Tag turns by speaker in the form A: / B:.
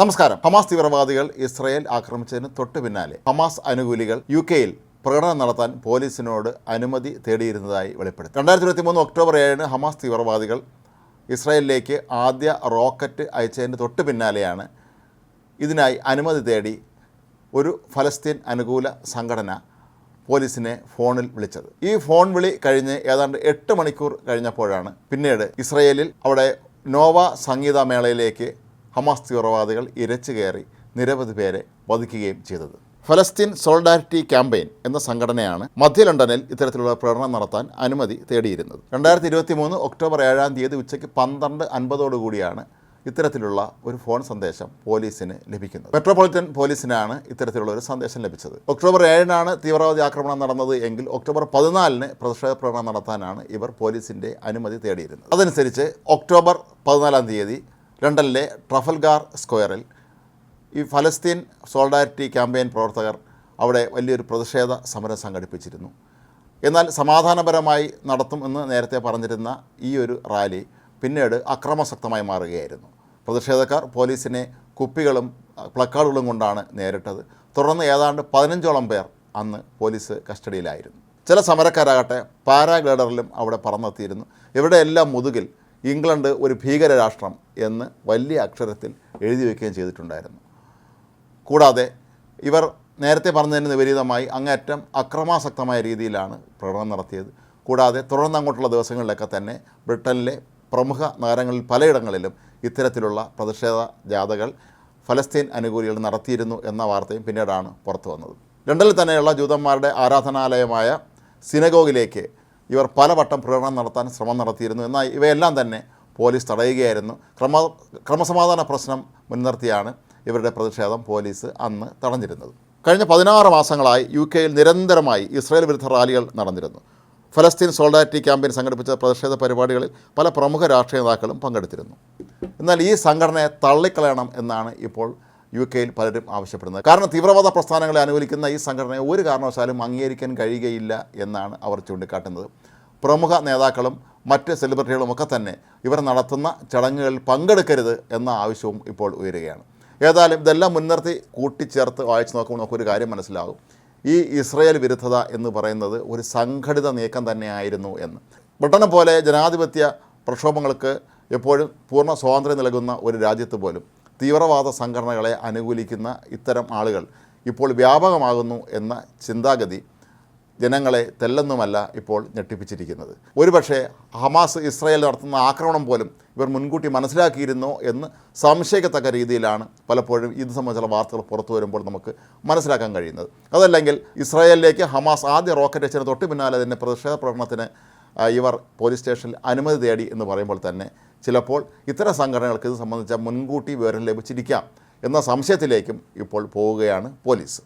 A: നമസ്കാരം. ഹമാസ് തീവ്രവാദികൾ ഇസ്രയേൽ ആക്രമിച്ചതിന് തൊട്ടു പിന്നാലെ ഹമാസ് അനുകൂലികൾ യു കെയിൽ പ്രകടനം നടത്താൻ പോലീസിനോട് അനുമതി തേടിയിരുന്നതായി വെളിപ്പെടുത്തി. രണ്ടായിരത്തി ഇരുപത്തി മൂന്ന് ഒക്ടോബർ ഏഴിന് ഹമാസ് തീവ്രവാദികൾ ഇസ്രയേലിലേക്ക് ആദ്യ റോക്കറ്റ് അയച്ചതിന് തൊട്ടു പിന്നാലെയാണ് ഇതിനായി അനുമതി തേടി ഒരു ഫലസ്തീൻ അനുകൂല സംഘടന പോലീസിനെ ഫോണിൽ വിളിച്ചത്. ഈ ഫോൺ വിളി കഴിഞ്ഞ് ഏതാണ്ട് എട്ട് മണിക്കൂർ കഴിഞ്ഞപ്പോഴാണ് പിന്നീട് ഇസ്രയേലിൽ അവിടെ നോവ സംഗീതമേളയിലേക്ക് ഹമാസ് തീവ്രവാദികൾ ഇരച്ചു കയറി നിരവധി പേരെ വധിക്കുകയും ചെയ്തത്. ഫലസ്തീൻ സോളിഡാരിറ്റി ക്യാമ്പയിൻ എന്ന സംഘടനയാണ് മധ്യ ലണ്ടനിൽ ഇത്തരത്തിലുള്ള പ്രകടനം നടത്താൻ അനുമതി തേടിയിരുന്നത്. രണ്ടായിരത്തി ഇരുപത്തി മൂന്ന് ഒക്ടോബർ ഏഴാം തീയതി ഉച്ചയ്ക്ക് പന്ത്രണ്ട് അൻപതോടുകൂടിയാണ് ഇത്തരത്തിലുള്ള ഒരു ഫോൺ സന്ദേശം പോലീസിന് ലഭിക്കുന്നത്. മെട്രോപൊളിറ്റൻ പോലീസിനാണ് ഇത്തരത്തിലുള്ള ഒരു സന്ദേശം ലഭിച്ചത്. ഒക്ടോബർ ഏഴിനാണ് തീവ്രവാദി ആക്രമണം നടന്നത് എങ്കിൽ ഒക്ടോബർ പതിനാലിന് പ്രതിഷേധ പ്രകടനം നടത്താനാണ് ഇവർ പോലീസിന്റെ അനുമതി തേടിയിരുന്നത്. അതനുസരിച്ച് ഒക്ടോബർ പതിനാലാം തീയതി ലണ്ടനിലെ ട്രഫൽഗാർ സ്ക്വയറിൽ. ഈ ഫലസ്തീൻ സോളിഡാരിറ്റി ക്യാമ്പയിൻ പ്രവർത്തകർ അവിടെ വലിയൊരു പ്രതിഷേധ സമരം സംഘടിപ്പിച്ചിരുന്നു. എന്നാൽ സമാധാനപരമായി നടത്തുമെന്ന് നേരത്തെ പറഞ്ഞിരുന്ന ഈ ഒരു റാലി പിന്നീട് അക്രമാസക്തമായി മാറുകയായിരുന്നു. പ്രതിഷേധക്കാർ പോലീസിനെ കുപ്പികളും പ്ലക്കാർഡുകളും കൊണ്ടാണ് നേരിട്ടത്. തുടർന്ന് ഏതാണ്ട് പതിനഞ്ചോളം പേർ അന്ന് പോലീസ് കസ്റ്റഡിയിലായിരുന്നു. ചില സമരക്കാരാകട്ടെ പാരാഗ്ലൈഡറിലും അവിടെ പറന്നെത്തിയിരുന്നു. ഇവരുടെ എല്ലാം മുതുകിൽ ഇംഗ്ലണ്ട് ഒരു ഭീകര രാഷ്ട്രം എന്ന് വലിയ അക്ഷരത്തിൽ എഴുതി വയ്ക്കുകയും ചെയ്തിട്ടുണ്ടായിരുന്നു. കൂടാതെ ഇവർ നേരത്തെ പറഞ്ഞതിന് വിപരീതമായി അങ്ങേറ്റം അക്രമാസക്തമായ രീതിയിലാണ് പ്രകടനം നടത്തിയത്. കൂടാതെ തുടർന്ന് അങ്ങോട്ടുള്ള ദിവസങ്ങളിലൊക്കെ തന്നെ ബ്രിട്ടനിലെ പ്രമുഖ നഗരങ്ങളിൽ പലയിടങ്ങളിലും ഇത്തരത്തിലുള്ള പ്രതിഷേധ ജാഥകൾ ഫലസ്തീൻ അനുകൂലികൾ നടത്തിയിരുന്നു എന്ന വാർത്തയും പിന്നീടാണ് പുറത്തു വന്നത്. ലണ്ടനിൽ തന്നെയുള്ള ജൂതന്മാരുടെ ആരാധനാലയമായ സിനഗോഗിലേക്ക് ഇവർ പലവട്ടം പ്രകടനം നടത്താൻ ശ്രമം നടത്തിയിരുന്നു. എന്നാൽ ഇവയെല്ലാം തന്നെ പോലീസ് തടയുകയായിരുന്നു. ക്രമ ക്രമസമാധാന പ്രശ്നം മുൻനിർത്തിയാണ് ഇവരുടെ പ്രതിഷേധം പോലീസ് അന്ന് തടഞ്ഞിരുന്നത്. കഴിഞ്ഞ പതിനാറ് മാസങ്ങളായി യു കെയിൽ നിരന്തരമായി ഇസ്രായേൽ വിരുദ്ധ റാലികൾ നടന്നിരുന്നു. ഫലസ്തീൻ സോൾഡാരിറ്റി ക്യാമ്പയിൻ സംഘടിപ്പിച്ച പ്രതിഷേധ പരിപാടികളിൽ പല പ്രമുഖ രാഷ്ട്രീയ നേതാക്കളും പങ്കെടുത്തിരുന്നു. എന്നാൽ ഈ സംഘടനയെ തള്ളിക്കളയണം എന്നാണ് ഇപ്പോൾ യു കെയിൽ പലരും ആവശ്യപ്പെടുന്നത്. കാരണം തീവ്രവാദ പ്രസ്ഥാനങ്ങളെ അനുകൂലിക്കുന്ന ഈ സംഘടനയെ ഒരു കാരണവശാലും അംഗീകരിക്കാൻ കഴിയുകയില്ല എന്നാണ് അവർ ചൂണ്ടിക്കാട്ടുന്നത്. പ്രമുഖ നേതാക്കളും മറ്റ് സെലിബ്രിറ്റികളും ഒക്കെ തന്നെ ഇവർ നടത്തുന്ന ചടങ്ങുകളിൽ പങ്കെടുക്കരുത് എന്ന ആവശ്യവും ഇപ്പോൾ ഉയരുകയാണ്. ഏതായാലും ഇതെല്ലാം മുൻനിർത്തി കൂട്ടിച്ചേർത്ത് വായിച്ചു നോക്കുമ്പോൾ നമുക്കൊരു കാര്യം മനസ്സിലാകും. ഈ ഇസ്രയേൽ വിരുദ്ധത എന്ന് പറയുന്നത് ഒരു സംഘടിത നീക്കം തന്നെയായിരുന്നു എന്ന്. ബ്രിട്ടനെ പോലെ ജനാധിപത്യ പ്രക്ഷോഭങ്ങൾക്ക് എപ്പോഴും പൂർണ സ്വാതന്ത്ര്യം നൽകുന്ന ഒരു രാജ്യത്ത് പോലും തീവ്രവാദ സംഘടനകളെ അനുകൂലിക്കുന്ന ഇത്തരം ആളുകൾ ഇപ്പോൾ വ്യാപകമാകുന്നു എന്ന ചിന്താഗതി ജനങ്ങളെ തെല്ലെന്നുമല്ല ഇപ്പോൾ ഞെട്ടിപ്പിച്ചിരിക്കുന്നത്. ഒരുപക്ഷെ ഹമാസ് ഇസ്രായേൽ നടത്തുന്ന ആക്രമണം പോലും ഇവർ മുൻകൂട്ടി മനസ്സിലാക്കിയിരുന്നോ എന്ന് സംശയിക്കത്തക്ക രീതിയിലാണ് പലപ്പോഴും ഇത് സംബന്ധിച്ചുള്ള വാർത്തകൾ പുറത്തു വരുമ്പോൾ നമുക്ക് മനസ്സിലാക്കാൻ കഴിയുന്നത്. അതല്ലെങ്കിൽ ഇസ്രായേലിലേക്ക് ഹമാസ് ആദ്യ റോക്കറ്റ് അച്ഛന് തൊട്ട് പിന്നാലെ തന്നെ പ്രതിഷേധ പ്രകടനത്തിന് ഇവർ പോലീസ് സ്റ്റേഷനിൽ അനുമതി തേടി എന്ന് പറയുമ്പോൾ തന്നെ ചിലപ്പോൾ ഇത്തരം സംഘടനകൾക്ക് ഇത് സംബന്ധിച്ച മുൻകൂട്ടി വിവരം ലഭിച്ചിരിക്കാം എന്ന സംശയത്തിലേക്കും ഇപ്പോൾ പോവുകയാണ് പോലീസ്.